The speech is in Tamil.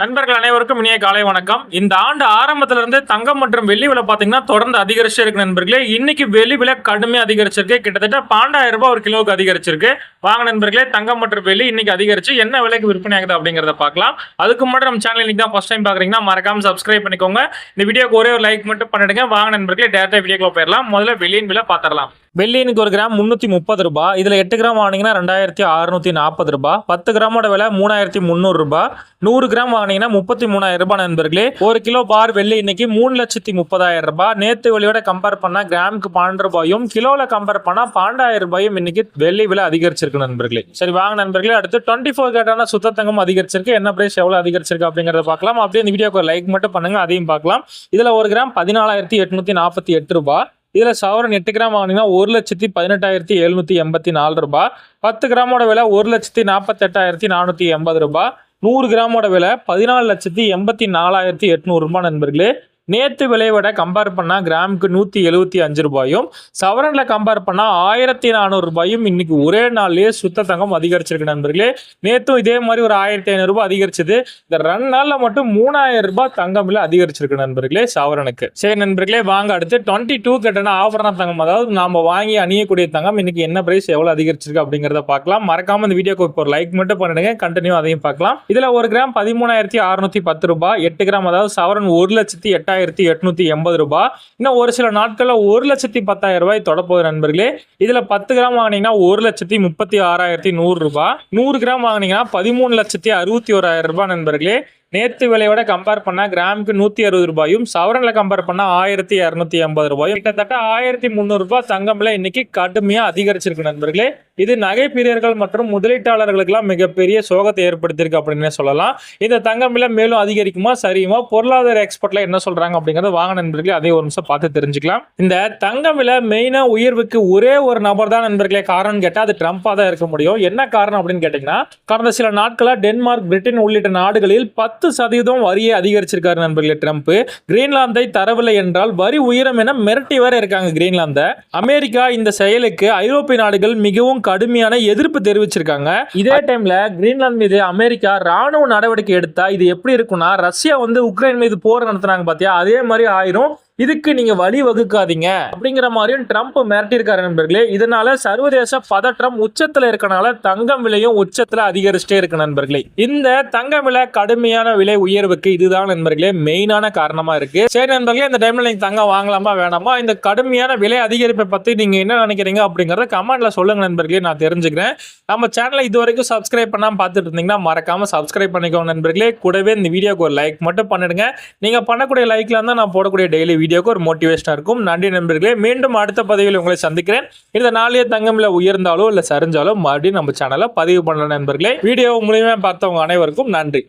நண்பர்கள் அனைவருக்கும் இனிய காலை வணக்கம். இந்த ஆண்டு ஆரம்பத்துல இருந்து தங்கம் மற்றும் வெள்ளி விலை பாத்தீங்கன்னா தொடர்ந்து அதிகரிச்சு இருக்கு நண்பர்களே. இன்னைக்கு வெள்ளி விலை கடுமையா அதிகரிச்சிருக்கு. கிட்டத்தட்ட பன்னெண்டாயிரம் ரூபாய் ஒரு கிலோவுக்கு அதிகரிச்சிருக்கு. வாங்க நண்பர்களே தங்கம் மற்றும் வெள்ளி இன்னைக்கு அதிகரிச்சு என்ன விலைக்கு விற்பனை ஆகுது அப்படிங்கறத பார்க்கலாம். அதுக்கு முன்னாடி நம்ம சேனல் இன்னைக்கு தான் ஃபர்ஸ்ட் டைம் பாக்குறீங்கன்னா மறக்காம சப்ஸ்கிரைப் பண்ணிக்கோங்க. இந்த வீடியோக்கு ஒரே ஒரு லைக் மட்டும் பண்ணிடுங்க. வாங்க நண்பர்களே டேரக்டா வீடியோக்குள்ள போயிடலாம். முதல்ல வெளியின் விலை பாத்திரலாம் வெள்ளி ஒரு கிராம் முந்நூற்றி முப்பது ரூபா. இதில் எட்டு கிராம் வாங்கினீங்கன்னா ரெண்டாயிரத்தி அறுநூற்றி நாற்பது ரூபாய் பத்து கிராமோட விலை மூணாயிரத்தி முந்நூறுரூபா நூறு கிராம் வாங்கினீங்கன்னா முப்பத்தி மூணாயிரம் ரூபாய் நண்பர்களே. ஒரு கிலோ பார் வெள்ளி இன்னைக்கு மூணு லட்சத்தி முப்பதாயிரம் ரூபாய் நேற்று வெள்ளியோட கம்பேர் பண்ணால் கிராமுக்கு பன்னெண்டு ரூபாயும் கிலோவில் கம்பேர் பண்ணால் பன்னெண்டாயிரம் ரூபாயும் இன்னைக்கு வெள்ளி விலை அதிகரிச்சிருக்கு நண்பர்களே. சரி வாங்க நண்பர்களே. அடுத்து டுவெண்ட்டி ஃபோர் கேட்டான சுத்தத்தங்கம் அதிகரிச்சிருக்கு. என்ன பிரைஸ் எவ்வளோ அதிகரிச்சிருக்கு அப்படிங்கிறத பார்க்கலாம். அப்படியே இந்த வீடியோக்கு லைக் மட்டும் பண்ணுங்க அதையும் பார்க்கலாம். இதில் ஒரு கிராம் பதினாலாயிரத்தி எட்நூற்றி நாற்பத்தி எட்டு ரூபாய் இதில் சவரன் எட்டு கிராம் வாங்கினீங்கன்னா ஒரு லட்சத்தி பதினெட்டாயிரத்தி எழுநூற்றி எண்பத்தி நாலு ரூபாய். பத்து கிராமோட விலை ஒரு லட்சத்தி நாற்பத்தெட்டாயிரத்தி நானூற்றி எண்பது ரூபாய். நூறு கிராமோட விலை பதினாலு லட்சத்தி எண்பத்தி நாலாயிரத்தி எட்நூறு நண்பர்களே. நேற்று விலையை விட கம்பேர் பண்ணால் கிராமுக்கு நூற்றி எழுபத்தி அஞ்சு ரூபாயும் சவரனில் கம்பேர் பண்ணால் ஆயிரத்தி நானூறு ரூபாயும் இன்னைக்கு ஒரே நாள்லேயே சுத்த தங்கம் அதிகரிச்சிருக்கு நண்பர்களே. நேற்றும் இதே மாதிரி ஒரு ஆயிரத்தி ஐநூறுரூபா அதிகரிச்சது. இந்த ரெண்டு நாளில் மட்டும் மூணாயிரம் ரூபாய் தங்கம் விலை அதிகரிச்சிருக்கு நண்பர்களே சவரனுக்கு. சரி நண்பர்களே வாங்க அடுத்து டுவெண்ட்டி டூ கட்டண ஆபரண தங்கம் அதாவது நாம் வாங்கி அணியக்கூடிய தங்கம் இன்னைக்கு என்ன பிரைஸ் எவ்வளோ அதிகரிச்சிருக்கு அப்படிங்கிறத பார்க்கலாம். மறக்காம இந்த வீடியோக்கு இப்போ ஒரு லைக் மட்டும் பண்ணிடுங்க. கண்டினியூ அதையும் பார்க்கலாம். இதில் ஒரு கிராம் பதிமூணாயிரத்தி அறுநூத்தி பத்து ரூபாய் எட்டு கிராம் அதாவது சவரன் ஒரு லட்சத்தி எட்டாயிரத்தி எட்நூத்தி எண்பது ரூபாய் இன்னும் ஒரு சில நாட்களில் ஒரு லட்சத்தி பத்தாயிரம் ரூபாய் தொடப்போகுது நண்பர்களே. இதில் பத்து கிராம் வாங்கினீங்கன்னா ஒரு லட்சத்தி முப்பத்தி ஆறாயிரத்தி நூறு ரூபாய் நூறு கிராம் வாங்கினீங்கன்னா பதிமூணு லட்சத்தி அறுபத்தி ஓராயிரம் ரூபாய் நண்பர்களே. நேற்று விலையோட கம்பேர் பண்ணால் கிராமுக்கு நூற்றி அறுபது ரூபாயும் சவரனில் கம்பேர் பண்ணால் ஆயிரத்தி இரநூத்தி எண்பது ரூபாயும். கிட்டத்தட்ட ஆயிரத்தி முந்நூறுரூபா ரூபாய் இன்னைக்கு கடுமையாக அதிகரிச்சிருக்கு நண்பர்களே. இது நகை பிரியர்கள் மற்றும் முதலீட்டாளர்களுக்கெல்லாம் மிகப்பெரிய சோகத்தை ஏற்படுத்தியிருக்கு அப்படின்னு சொல்லலாம். இந்த தங்கம் விலை மேலும் அதிகரிக்குமா சரியுமா பொருளாதார எக்ஸ்பர்ட்ல என்ன சொல்றாங்க அப்படிங்கிறத வாங்க நண்பர்களே அதே ஒரு நிமிஷம் பார்த்து தெரிஞ்சுக்கலாம். இந்த தங்கம் விலை மெயினா உயர்வுக்கு ஒரே ஒரு நபர் தான் நண்பர்களே காரணம் கேட்டால் அது ட்ரம்ப்பாக தான் இருக்க முடியும். என்ன காரணம் அப்படின்னு கேட்டிங்கன்னா கடந்த சில நாட்களில் டென்மார்க் பிரிட்டன் உள்ளிட்ட நாடுகளில் பத்து சதவீதம் வரியை அதிகரிச்சிருக்காரு நண்பர்களே ட்ரம்ப். கிரீன்லாந்தை தரவில்லை என்றால் வரி உயரம் என மிரட்டி வர இருக்காங்க கிரீன்லாந்தை. அமெரிக்கா இந்த செயலுக்கு ஐரோப்பிய நாடுகள் மிகவும் கடுமையான எதிர்ப்பு தெரிவிச்சிருக்காங்க. இதே டைம்ல கிரீன்லாந்து மீது அமெரிக்கா ராணுவ நடவடிக்கை எடுத்தா இது எப்படி இருக்கும்னா ரஷ்யா வந்து உக்ரைன் மீது போர் நடத்துனாங்க பாத்தியா? அதே மாதிரி ஆயிரும். இதுக்கு நீங்க வழி வகுக்காதீங்க அப்படிங்கிற மாதிரியும் ட்ரம்ப் மிரட்டியிருக்காரு நண்பர்களே. இதனால சர்வதேச பதற்றம் உச்சத்துல இருக்கனால தங்கம் விலையும் உச்சத்துல அதிகரிச்சுட்டே இருக்கு நண்பர்களே. இந்த தங்கம் விலை கடுமையான விலை உயர்வுக்கு இதுதான் நண்பர்களே மெயினான காரணமா இருக்கு. சரி நண்பர்களே இந்த டைம்ல நீங்க தங்கம் வாங்கலாமா வேணாமா? இந்த கடுமையான விலை அதிகரிப்பை பத்தி நீங்க என்ன நினைக்கிறீங்க அப்படிங்கறத கமெண்ட்ல சொல்லுங்க நண்பர்களே நான் தெரிஞ்சுக்கிறேன். நம்ம சேனலை இது வரைக்கும் சப்ஸ்கிரைப் பண்ணாம பார்த்துட்டு இருந்தீங்கன்னா மறக்காம சப்ஸ்கிரைப் பண்ணிக்கோங்க நண்பர்களே. கூடவே இந்த வீடியோக்கு ஒரு லைக் மட்டும் பண்ணிடுங்க. நீங்க பண்ணக்கூடிய லைக்ல இருந்தா நான் போடக்கூடிய டெய்லி வீடியோக்கு ஒரு மோட்டிவேஷனாக இருக்கும். நன்றி நண்பர்களே மீண்டும் அடுத்த பதிவில் உங்களை சந்திக்கிறேன். இந்த நாளைய தங்கம்ல உயர்ந்தாலோ இல்லை சரிஞ்சாலோ மறுபடியும் நம்ம சேனலை பதிவு பண்ணல நண்பர்களே. வீடியோ மூலியமாக பார்த்தவங்க அனைவருக்கும் நன்றி.